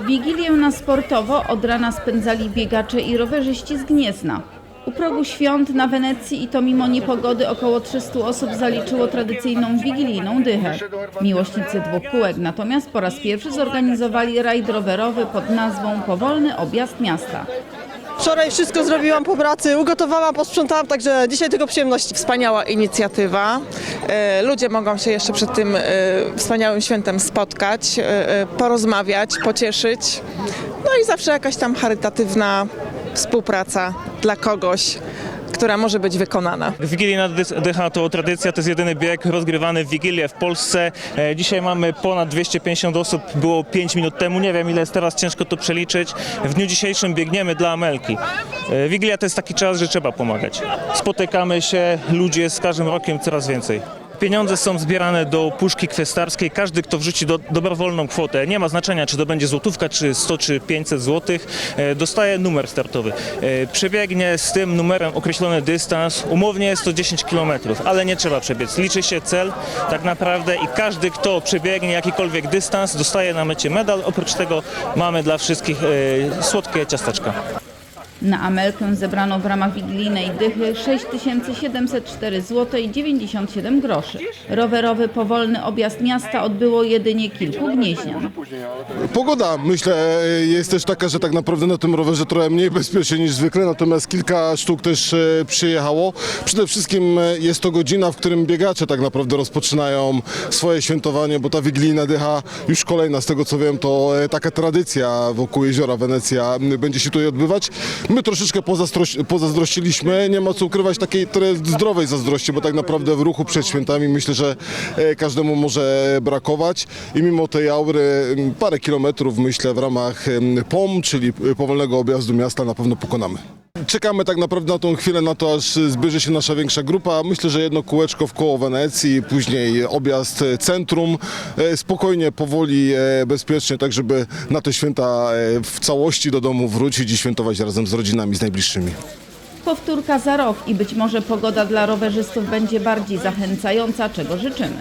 Wigilię na sportowo od rana spędzali biegacze i rowerzyści z Gniezna. U progu świąt na Wenecji i to mimo niepogody około 300 osób zaliczyło tradycyjną wigilijną dychę. Miłośnicy dwóch kółek natomiast po raz pierwszy zorganizowali rajd rowerowy pod nazwą Powolny Objazd Miasta. Wczoraj wszystko zrobiłam po pracy, ugotowałam, posprzątałam, także dzisiaj tylko przyjemności. Wspaniała inicjatywa. E, Ludzie mogą się jeszcze przed tym e, wspaniałym świętem spotkać, e, porozmawiać, pocieszyć. No i zawsze jakaś tam charytatywna współpraca dla kogoś, która może być wykonana. Wigilijna dy- dycha to tradycja, to jest jedyny bieg rozgrywany w Wigilię w Polsce. E, Dzisiaj mamy ponad 250 osób, było 5 minut temu, nie wiem ile jest teraz, ciężko to przeliczyć. W dniu dzisiejszym biegniemy dla Amelki. E, Wigilia to jest taki czas, że trzeba pomagać. Spotykamy się, ludzie z każdym rokiem coraz więcej. Pieniądze są zbierane do puszki kwestarskiej. Każdy, kto wrzuci do, dobrowolną kwotę, nie ma znaczenia, czy to będzie złotówka, czy 100, czy 500 złotych, e, dostaje numer startowy. E, Przebiegnie z tym numerem określony dystans. Umownie jest to 10 km, ale nie trzeba przebiec. Liczy się cel tak naprawdę i każdy, kto przebiegnie jakikolwiek dystans, dostaje na mecie medal. Oprócz tego mamy dla wszystkich e, słodkie ciasteczka. Na Amelkę zebrano w ramach wigilijnej dychy 6704 zł i 97 groszy. Rowerowy powolny objazd miasta odbyło jedynie kilku gnieźnian. Pogoda, myślę, jest też taka, że tak naprawdę na tym rowerze trochę mniej bezpiecznie niż zwykle, natomiast kilka sztuk też e, przyjechało. Przede wszystkim e, jest to godzina, w którym biegacze tak naprawdę rozpoczynają swoje świętowanie, bo ta wigilijna dycha już kolejna, z tego co wiem, to e, taka tradycja wokół jeziora Wenecja będzie się tutaj odbywać. My troszeczkę pozazdroś- pozazdrościliśmy, nie ma co ukrywać takiej zdrowej zazdrości, bo tak naprawdę w ruchu przed świętami myślę, że e, każdemu może brakować i mimo tej aury parę kilometrów myślę w ramach POM, czyli e, powolnego objazdu miasta na pewno pokonamy. Czekamy tak naprawdę na tą chwilę, na to aż zbierze się nasza większa grupa. Myślę, że jedno kółeczko w koło Wenecji, później objazd centrum. E, Spokojnie, powoli, e, bezpiecznie, tak żeby na te święta e, w całości do domu wrócić i świętować razem z rodzinami, z najbliższymi. Powtórka za rok i być może pogoda dla rowerzystów będzie bardziej zachęcająca, czego życzymy.